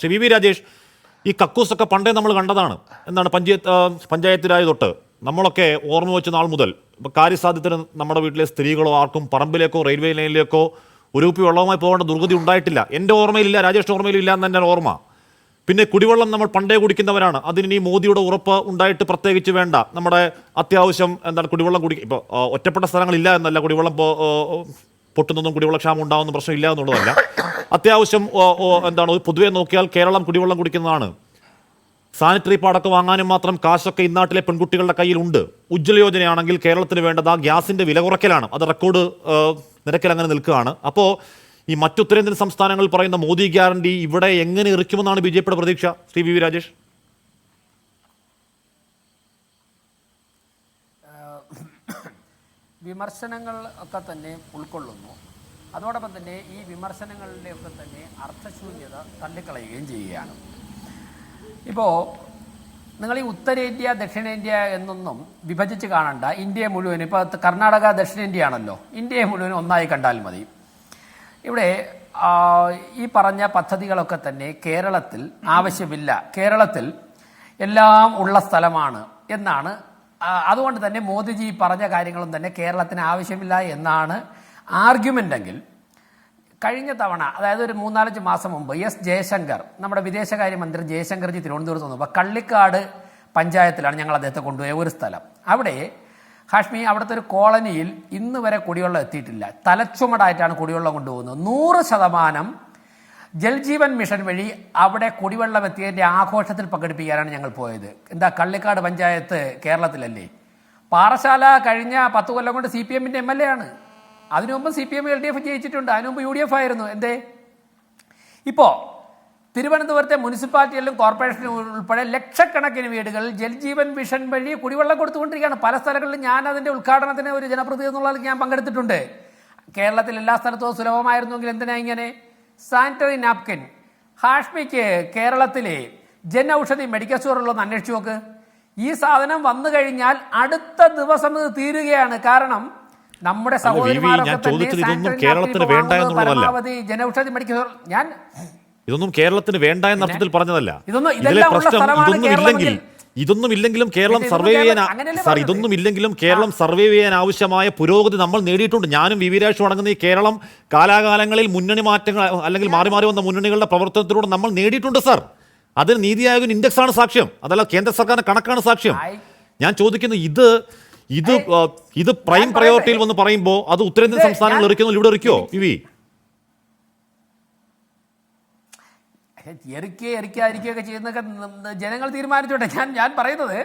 Shri V V Rajesh ഈ കക്കൂസൊക്കെ പണ്ടേ നമ്മൾ കണ്ടതാണ്. എന്താണ് പഞ്ചായത്ത് പഞ്ചായത്തിലായ തൊട്ട് നമ്മളൊക്കെ ഓർമ്മ വെച്ച നാൾ മുതൽ ഇപ്പോൾ കാര്യസാധ്യത്തിന് നമ്മുടെ വീട്ടിലെ സ്ത്രീകളോ ആർക്കും പറമ്പിലേക്കോ റെയിൽവേ ലൈനിലേക്കോ ഒരു കുപ്പി വെള്ളവുമായി പോകേണ്ട ദുർഗതി ഉണ്ടായിട്ടില്ല. എന്റെ ഓർമ്മയിലില്ല രാജേഷിന്റെ ഓർമ്മയിലില്ല എന്ന് എന്റെ ഓർമ്മ. പിന്നെ കുടിവെള്ളം നമ്മൾ പണ്ടേ കുടിക്കുന്നവരാണ്. അതിന് മോദിയുടെ ഉറപ്പ് ഉണ്ടായിട്ട് പ്രത്യേകിച്ച് വേണ്ട. നമ്മുടെ അത്യാവശ്യം എന്താണ് കുടിവെള്ളം കുടി ഇപ്പോൾ ഒറ്റപ്പെട്ട സ്ഥലങ്ങളില്ല എന്നല്ല കുടിവെള്ളം പൊട്ടുന്നതും കുടിവെള്ളക്ഷാമം ഉണ്ടാകുന്ന പ്രശ്നമില്ല എന്നുള്ളതല്ല. അത്യാവശ്യം എന്താണ് പൊതുവെ നോക്കിയാൽ കേരളം കുടിവെള്ളം കുടിക്കുന്നതാണ്. സാനിറ്ററി പാടൊക്കെ വാങ്ങാനും മാത്രം കാശൊക്കെ ഇന്നാട്ടിലെ പെൺകുട്ടികളുടെ കയ്യിലുണ്ട് ഉജ്ജ്വല യോജനയാണെങ്കിൽ കേരളത്തിന് വേണ്ടത് ആ ഗ്യാസിന്റെ വില കുറയ്ക്കലാണ്. അത് റെക്കോർഡ് നിരക്കിൽ അങ്ങനെ നിൽക്കുകയാണ്. അപ്പോൾ ഈ മറ്റുത്തരേന്ത്യൻ സംസ്ഥാനങ്ങൾ പറയുന്ന മോദി ഗ്യാരണ്ടി ഇവിടെ എങ്ങനെ ഇറക്കുമെന്നാണ് ബി ജെ പിയുടെ പ്രതീക്ഷ? Shri V V Rajesh. വിമർശനങ്ങൾ ഒക്കെ തന്നെ ഉൾക്കൊള്ളുന്നു. അതോടൊപ്പം തന്നെ ഈ വിമർശനങ്ങളുടെയൊക്കെ തന്നെ അർത്ഥശൂന്യത തള്ളിക്കളയുകയും ചെയ്യുകയാണ്. ഇപ്പോൾ നിങ്ങൾ ഈ ഉത്തരേന്ത്യ ദക്ഷിണേന്ത്യ എന്നൊന്നും വിഭജിച്ച് കാണണ്ട. ഇന്ത്യയെ മുഴുവൻ ഇപ്പോൾ കർണാടക ദക്ഷിണേന്ത്യ ആണല്ലോ ഇന്ത്യയെ മുഴുവൻ ഒന്നായി കണ്ടാൽ മതി. ഇവിടെ ഈ പറഞ്ഞ പദ്ധതികളൊക്കെ തന്നെ കേരളത്തിൽ ആവശ്യമില്ല. കേരളത്തിൽ എല്ലാം ഉള്ള സ്ഥലമാണ് എന്നാണ് അതുകൊണ്ട് തന്നെ മോദിജി പറഞ്ഞ കാര്യങ്ങളും തന്നെ കേരളത്തിന് ആവശ്യമില്ല എന്നാണ് ആർഗ്യുമെന്റ് എങ്കിൽ കഴിഞ്ഞ തവണ അതായത് ഒരു മൂന്നാലഞ്ച് മാസം മുമ്പ് എസ് ജയശങ്കർ നമ്മുടെ വിദേശകാര്യമന്ത്രി ജയശങ്കർജി തിരുവനന്തപുരത്ത് വന്നപ്പോൾ കള്ളിക്കാട് പഞ്ചായത്തിലാണ് ഞങ്ങൾ അദ്ദേഹത്തെ കൊണ്ടുപോയ ഒരു സ്ഥലം. അവിടെ ഹാഷ്മി അവിടുത്തെ ഒരു കോളനിയിൽ ഇന്ന് വരെ കുടിവെള്ളം എത്തിയിട്ടില്ല. തലച്ചുമടായിട്ടാണ് കുടിവെള്ളം കൊണ്ടുപോകുന്നത്. നൂറ് ശതമാനം ജൽജീവൻ മിഷൻ വഴി അവിടെ കുടിവെള്ളം എത്തിയതിന്റെ ആഘോഷത്തിൽ പങ്കെടുപ്പിക്കാനാണ് ഞങ്ങൾ പോയത്. എന്താ കള്ളിക്കാട് പഞ്ചായത്ത് കേരളത്തിലല്ലേ? പാറശാല കഴിഞ്ഞ പത്ത് കൊല്ലം കൊണ്ട് സി പി എമ്മിന്റെ എം എൽ എ ആണ്. അതിനു മുമ്പ് C P M L D F ജയിച്ചിട്ടുണ്ട്. അതിനു മുമ്പ് യു ഡി എഫ് ആയിരുന്നു. എന്തേ? ഇപ്പോ തിരുവനന്തപുരത്തെ മുനിസിപ്പാലിറ്റിയിലും കോർപ്പറേഷനും ഉൾപ്പെടെ ലക്ഷക്കണക്കിന് വീടുകളിൽ ജൽജീവൻ മിഷൻ വഴി കുടിവെള്ളം കൊടുത്തുകൊണ്ടിരിക്കുകയാണ്. പല സ്ഥലങ്ങളിലും ഞാൻ അതിന്റെ ഉദ്ഘാടനത്തിന് ഒരു ജനപ്രതി എന്നുള്ളതിൽ ഞാൻ പങ്കെടുത്തിട്ടുണ്ട്. കേരളത്തിൽ എല്ലാ സ്ഥലത്തും സുലഭമായിരുന്നെങ്കിൽ എന്തിനാ ഇങ്ങനെ? സാനിറ്ററി നാപ്കിൻ ഹാഷ്മിക്ക് കേരളത്തിലെ ജൻ ഔഷധി മെഡിക്കൽ സ്റ്റോറുകളൊന്ന് അന്വേഷിച്ചു നോക്ക്. ഈ സാധനം വന്നു കഴിഞ്ഞാൽ അടുത്ത ദിവസം ഇത് തീരുകയാണ്. കാരണം നമ്മുടെ കേരളത്തിന് വേണ്ട എന്നുള്ളതല്ല. ജനൌഷധി മെഡിക്കൽ ഞാൻ ഇതൊന്നും കേരളത്തിന് വേണ്ട എന്ന അർത്ഥത്തിൽ പറഞ്ഞതല്ല. ഇതൊന്നും- ഇതിലെ പ്രശ്നം ഇതൊന്നും ഇല്ലെങ്കിൽ ഇതൊന്നും ഇല്ലെങ്കിലും കേരളം സർവേ ചെയ്യാൻ സാർ ഇതൊന്നും ഇല്ലെങ്കിലും കേരളം സർവേ ചെയ്യാൻ ആവശ്യമായ പുരോഗതി നമ്മൾ നേടിയിട്ടുണ്ട്. ഞാനും വി വി രാജും അടങ്ങുന്ന ഈ കേരളം കാലാകാലങ്ങളിൽ മുന്നണി മാറ്റങ്ങൾ അല്ലെങ്കിൽ മാറി മാറി വന്ന മുന്നണികളുടെ പ്രവർത്തനത്തിലൂടെ നമ്മൾ നേടിയിട്ടുണ്ട് സാർ. അതിന് നീതി ആയോഗിന് ഇൻഡെക്സ് ആണ് സാക്ഷ്യം. അതല്ല കേന്ദ്ര സർക്കാരിന്റെ കണക്കാണ് സാക്ഷ്യം. ഞാൻ ചോദിക്കുന്നത് ഇത് ഇത് ഇത് പ്രൈം പ്രയോറിറ്റിയിൽ. വന്ന് പറയുമ്പോൾ അത് ഉത്തരേന്ത്യൻ സംസ്ഥാനങ്ങൾ എറിക്കുന്നു ഇവിടെ എറിക്കോ ഇവി എറിക്കുക എറിക്കാതിരിക്കുകയൊക്കെ ചെയ്യുന്നൊക്കെ ജനങ്ങൾ തീരുമാനിച്ചോട്ടെ. ഞാൻ ഞാൻ പറയുന്നത്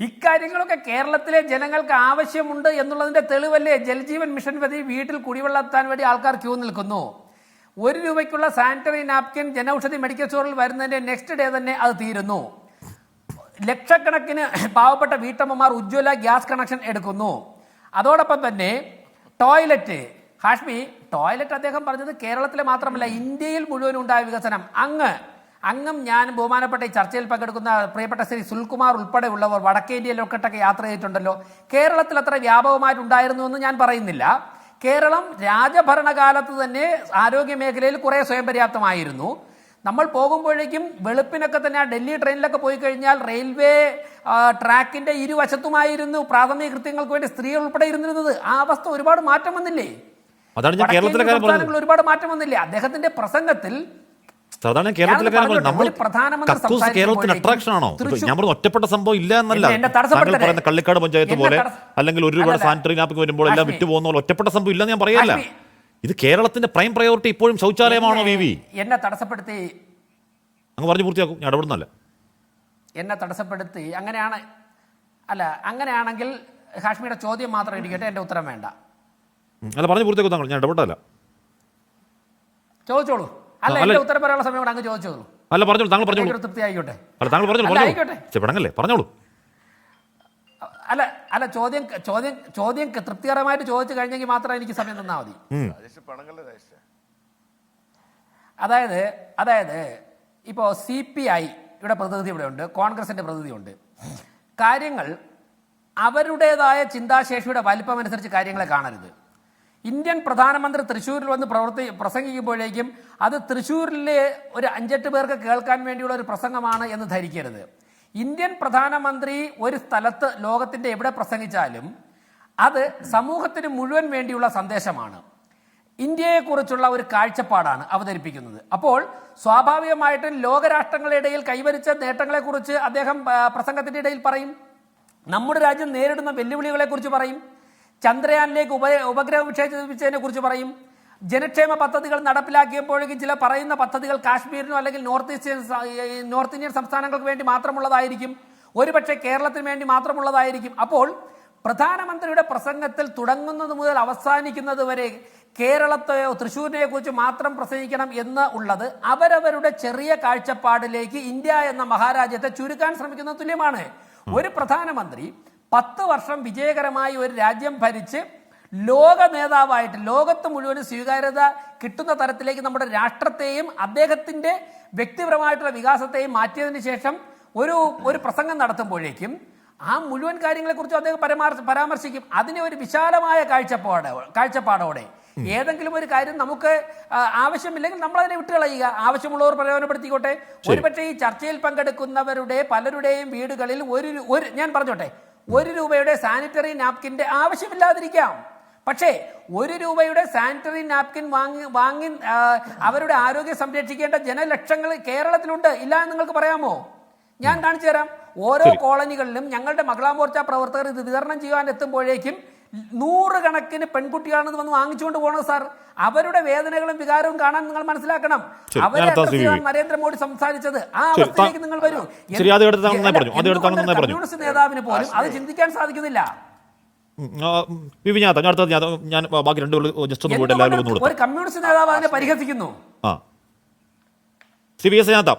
ഇക്കാര്യങ്ങളൊക്കെ കേരളത്തിലെ ജനങ്ങൾക്ക് ആവശ്യമുണ്ട് എന്നുള്ളതിന്റെ തെളിവല്ലേ ജലജീവൻ മിഷൻ വഴി വീട്ടിൽ കുടിവെള്ളം എത്താൻ വേണ്ടി ആൾക്കാർ ക്യൂ നിൽക്കുന്നു. ഒരു രൂപയ്ക്കുള്ള സാനിറ്ററി നാപ്കിൻ ജനൌഷധി മെഡിക്കൽ സ്റ്റോറിൽ വരുന്നതിന്റെ നെക്സ്റ്റ് ഡേ തന്നെ അത് തീരുന്നു. ലക്ഷക്കണക്കിന് പാവപ്പെട്ട വീട്ടമ്മമാർ ഉജ്ജ്വല ഗ്യാസ് കണക്ഷൻ എടുക്കുന്നു. അതോടൊപ്പം തന്നെ ടോയ്ലറ്റ്. ഹാഷ്മി ടോയ്ലറ്റ് അദ്ദേഹം പറഞ്ഞത് കേരളത്തിലെ മാത്രമല്ല ഇന്ത്യയിൽ മുഴുവൻ ഉണ്ടായ വികസനം. അങ്ങ് അങ്ങും ഞാൻ ബഹുമാനപ്പെട്ട ഈ ചർച്ചയിൽ പങ്കെടുക്കുന്ന പ്രിയപ്പെട്ട ശ്രീ സുൽകുമാർ ഉൾപ്പെടെയുള്ളവർ വടക്കേ ഇന്ത്യയിലൊക്കെട്ടൊക്കെ യാത്ര ചെയ്തിട്ടുണ്ടല്ലോ. കേരളത്തിൽ അത്ര വ്യാപകമായിട്ടുണ്ടായിരുന്നു എന്ന് ഞാൻ പറയുന്നില്ല. കേരളം രാജഭരണകാലത്ത് തന്നെ ആരോഗ്യ മേഖലയിൽ കുറെ സ്വയം പര്യാപ്തമായിരുന്നു. നമ്മൾ പോകുമ്പോഴേക്കും വെളുപ്പിനൊക്കെ തന്നെ ആ ഡൽഹി ട്രെയിനിലൊക്കെ പോയി കഴിഞ്ഞാൽ റെയിൽവേ ട്രാക്കിന്റെ ഇരുവശത്തുമായിരുന്നു പ്രാഥമിക കൃത്യങ്ങൾക്ക് വേണ്ടി സ്ത്രീകൾ ഉൾപ്പെടെ ഇരുന്നിരുന്നത്. ആ അവസ്ഥ ഒരുപാട് മാറ്റം വന്നില്ലേ? അതാണ് ഞാൻ വടക്കേ കേരളത്തിലെ കാര്യം പറഞ്ഞത്. സംസ്ഥാനങ്ങളിൽ ഒരുപാട് മാറ്റം വന്നില്ലേ? അദ്ദേഹത്തിന്റെ പ്രസംഗത്തിൽ സാധാരണ കേരളത്തിലെ ഞാനൊന്ന് കാര്യം നമ്മൾ കക്കൂസ് കേരളത്തിന് അട്രാക്ഷൻ ആണോ? ഞാൻ പറഞ്ഞു ഒറ്റപ്പെട്ട സംഭവം ഇല്ല എന്നല്ല എന്നെ- എന്നെ താങ്കൾ പറയുന്ന കള്ളിക്കാട് പഞ്ചായത്ത് പോലെ അല്ലെങ്കിൽ ഒരു രൂപയുടെ അല്ലല്ല. സാനിറ്ററി നാപ്പിക്ക് വരുമ്പോൾ എല്ലാം ഹാഷ്മി. വിറ്റ് പോകുന്ന പോലെ ഒറ്റപ്പെട്ട സംഭവം ഇല്ലെന്ന് ഞാൻ പറയല്ല. ഇത് കേരളത്തിന്റെ പ്രൈം പ്രയോറിറ്റി ഇപ്പോഴും ശൗചാലയമാണോ വി വി എന്നെ- തടസ്സപ്പെടുത്തി. അങ്ങ് പറഞ്ഞു പൂർത്തിയാക്കും ഞാൻ ഇടപെടുന്നല്ല എന്നെ തടസ്സപ്പെടുത്തി. അങ്ങനെയാണ് അല്ല അങ്ങനെയാണെങ്കിൽ ഹാഷ്മിയുടെ ചോദ്യം മാത്രം ഇരിക്കട്ടെ എന്റെ ഉത്തരം വേണ്ട. അല്ല പറഞ്ഞു പൂർത്തിയാക്കും താങ്കൾ. ഞാൻ ഇടപെട്ടല്ല ചോദിച്ചോളൂ. അല്ല. എന്റെ ഉത്തരം പറയാനുള്ള സമയം കൂടെ അങ്ങ് ചോദിച്ചോളൂ. അല്ല പറഞ്ഞോളൂ താങ്കൾ പറഞ്ഞോളൂ. തൃപ്തി ആയിക്കോട്ടെ അല്ല താങ്കൾ പറഞ്ഞോളൂ ആയിക്കോട്ടെ. പറഞ്ഞോളൂ. അല്ല അല്ല ചോദ്യം ചോദ്യം ചോദ്യം തൃപ്തികരമായിട്ട് ചോദിച്ചു കഴിഞ്ഞെങ്കിൽ മാത്രമേ എനിക്ക് സമയം തന്നാൽ മതി. അതായത് അതായത് ഇപ്പോൾ സി പി ഐ ഇവിടെ പ്രതിനിധി ഇവിടെ ഉണ്ട് കോൺഗ്രസിന്റെ പ്രതിനിധി ഉണ്ട്. കാര്യങ്ങൾ അവരുടേതായ ചിന്താശേഷിയുടെ വലിപ്പം അനുസരിച്ച് കാര്യങ്ങളെ കാണരുത്. ഇന്ത്യൻ പ്രധാനമന്ത്രി തൃശ്ശൂരിൽ വന്ന് പ്രവർത്തി പ്രസംഗിക്കുമ്പോഴേക്കും അത് തൃശ്ശൂരിലെ ഒരു അഞ്ചെട്ട് പേർക്ക് കേൾക്കാൻ വേണ്ടിയുള്ള ഒരു പ്രസംഗമാണ് എന്ന് ധരിക്കരുത്. ഇന്ത്യൻ പ്രധാനമന്ത്രി ഒരു സ്ഥലത്ത് ലോകത്തിന്റെ എവിടെ പ്രസംഗിച്ചാലും അത് സമൂഹത്തിന് മുഴുവൻ വേണ്ടിയുള്ള സന്ദേശമാണ്. ഇന്ത്യയെക്കുറിച്ചുള്ള ഒരു കാഴ്ചപ്പാടാണ് അവതരിപ്പിക്കുന്നത്. അപ്പോൾ സ്വാഭാവികമായിട്ടും ലോകരാഷ്ട്രങ്ങളുടെ ഇടയിൽ കൈവരിച്ച നേട്ടങ്ങളെക്കുറിച്ച് അദ്ദേഹം പ്രസംഗത്തിന്റെ ഇടയിൽ പറയും. നമ്മുടെ രാജ്യം നേരിടുന്ന വെല്ലുവിളികളെക്കുറിച്ച് പറയും. ചന്ദ്രയാനിലേക്ക് ഉപ ഉപഗ്രഹം വിക്ഷേപിച്ചതിനെ കുറിച്ച് പറയും. ജനക്ഷേമ പദ്ധതികൾ നടപ്പിലാക്കിയപ്പോഴേക്കും ചില പറയുന്ന പദ്ധതികൾ കാശ്മീരിനോ അല്ലെങ്കിൽ നോർത്ത് ഈസ്റ്റേൺ നോർത്ത് ഇന്ത്യൻ സംസ്ഥാനങ്ങൾക്ക് വേണ്ടി മാത്രമുള്ളതായിരിക്കും. ഒരുപക്ഷെ കേരളത്തിന് വേണ്ടി മാത്രമുള്ളതായിരിക്കും. അപ്പോൾ പ്രധാനമന്ത്രിയുടെ പ്രസംഗത്തിൽ തുടങ്ങുന്നത് മുതൽ അവസാനിക്കുന്നത് വരെ കേരളത്തെയോ തൃശ്ശൂരിനെയോ കുറിച്ച് മാത്രം പ്രസംഗിക്കണം എന്ന് ഉള്ളത് അവരവരുടെ ചെറിയ കാഴ്ചപ്പാടിലേക്ക് ഇന്ത്യ എന്ന മഹാരാജ്യത്തെ ചുരുക്കാൻ ശ്രമിക്കുന്ന തുല്യമാണ്. ഒരു പ്രധാനമന്ത്രി പത്ത് വർഷം വിജയകരമായി ഒരു രാജ്യം ഭരിച്ച് ലോക നേതാവായിട്ട് ലോകത്ത് മുഴുവനും സ്വീകാര്യത കിട്ടുന്ന തരത്തിലേക്ക് നമ്മുടെ രാഷ്ട്രത്തെയും അദ്ദേഹത്തിന്റെ വ്യക്തിപരമായിട്ടുള്ള വികാസത്തെയും മാറ്റിയതിന് ശേഷം ഒരു ഒരു പ്രസംഗം നടത്തുമ്പോഴേക്കും ആ മുഴുവൻ കാര്യങ്ങളെക്കുറിച്ചും അദ്ദേഹം പരാമർശ പരാമർശിക്കും. അതിനെ ഒരു വിശാലമായ കാഴ്ചപ്പാട് കാഴ്ചപ്പാടോടെ. ഏതെങ്കിലും ഒരു കാര്യം നമുക്ക് ആവശ്യമില്ലെങ്കിൽ നമ്മൾ അതിനെ വിട്ടുകളയുക. ആവശ്യമുള്ളവർ പ്രയോജനപ്പെടുത്തിക്കോട്ടെ. ഒരുപക്ഷെ ഈ ചർച്ചയിൽ പങ്കെടുക്കുന്നവരുടെ പലരുടെയും വീടുകളിൽ ഒരു ഒരു ഞാൻ പറഞ്ഞോട്ടെ. ഒരു രൂപയുടെ സാനിറ്ററി നാപ്കിന്റെ ആവശ്യമില്ലാതിരിക്കാം. പക്ഷേ ഒരു രൂപയുടെ സാനിറ്ററി നാപ്കിൻ വാങ്ങി വാങ്ങി അവരുടെ ആരോഗ്യം സംരക്ഷിക്കേണ്ട ജനലക്ഷങ്ങൾ കേരളത്തിലുണ്ട്. ഇല്ല എന്ന് നിങ്ങൾക്ക് പറയാമോ? ഞാൻ കാണിച്ചു തരാം. ഓരോ കോളനികളിലും ഞങ്ങളുടെ മഹിളാ മോർച്ച പ്രവർത്തകർ ഇത് വിതരണം ചെയ്യാൻ എത്തുമ്പോഴേക്കും നൂറുകണക്കിന് പെൺകുട്ടികളാണെന്ന് വന്ന് വാങ്ങിച്ചുകൊണ്ട് പോകണം സാർ. അവരുടെ വേദനകളും വികാരവും കാണാൻ നിങ്ങൾ മനസ്സിലാക്കണം. അവരെ. നരേന്ദ്രമോദി സംസാരിച്ചത്. ആ അവസ്ഥയിലേക്ക് നിങ്ങൾ വരൂ. കമ്മ്യൂണിസ്റ്റ് നേതാവിന് പോലും അത് ചിന്തിക്കാൻ സാധിക്കുന്നില്ല? ഞാൻ അടുത്ത ഞാൻ ഞാൻ ബാക്കി രണ്ട് ജസ്റ്റ് ഒന്ന് പോയിട്ട് എല്ലാവരും ഒരു കമ്മ്യൂണിസ്റ്റ് നേതാവ് അതിനെ പരിഹസിക്കുന്നു? ആ. C B S അതിനകത്താം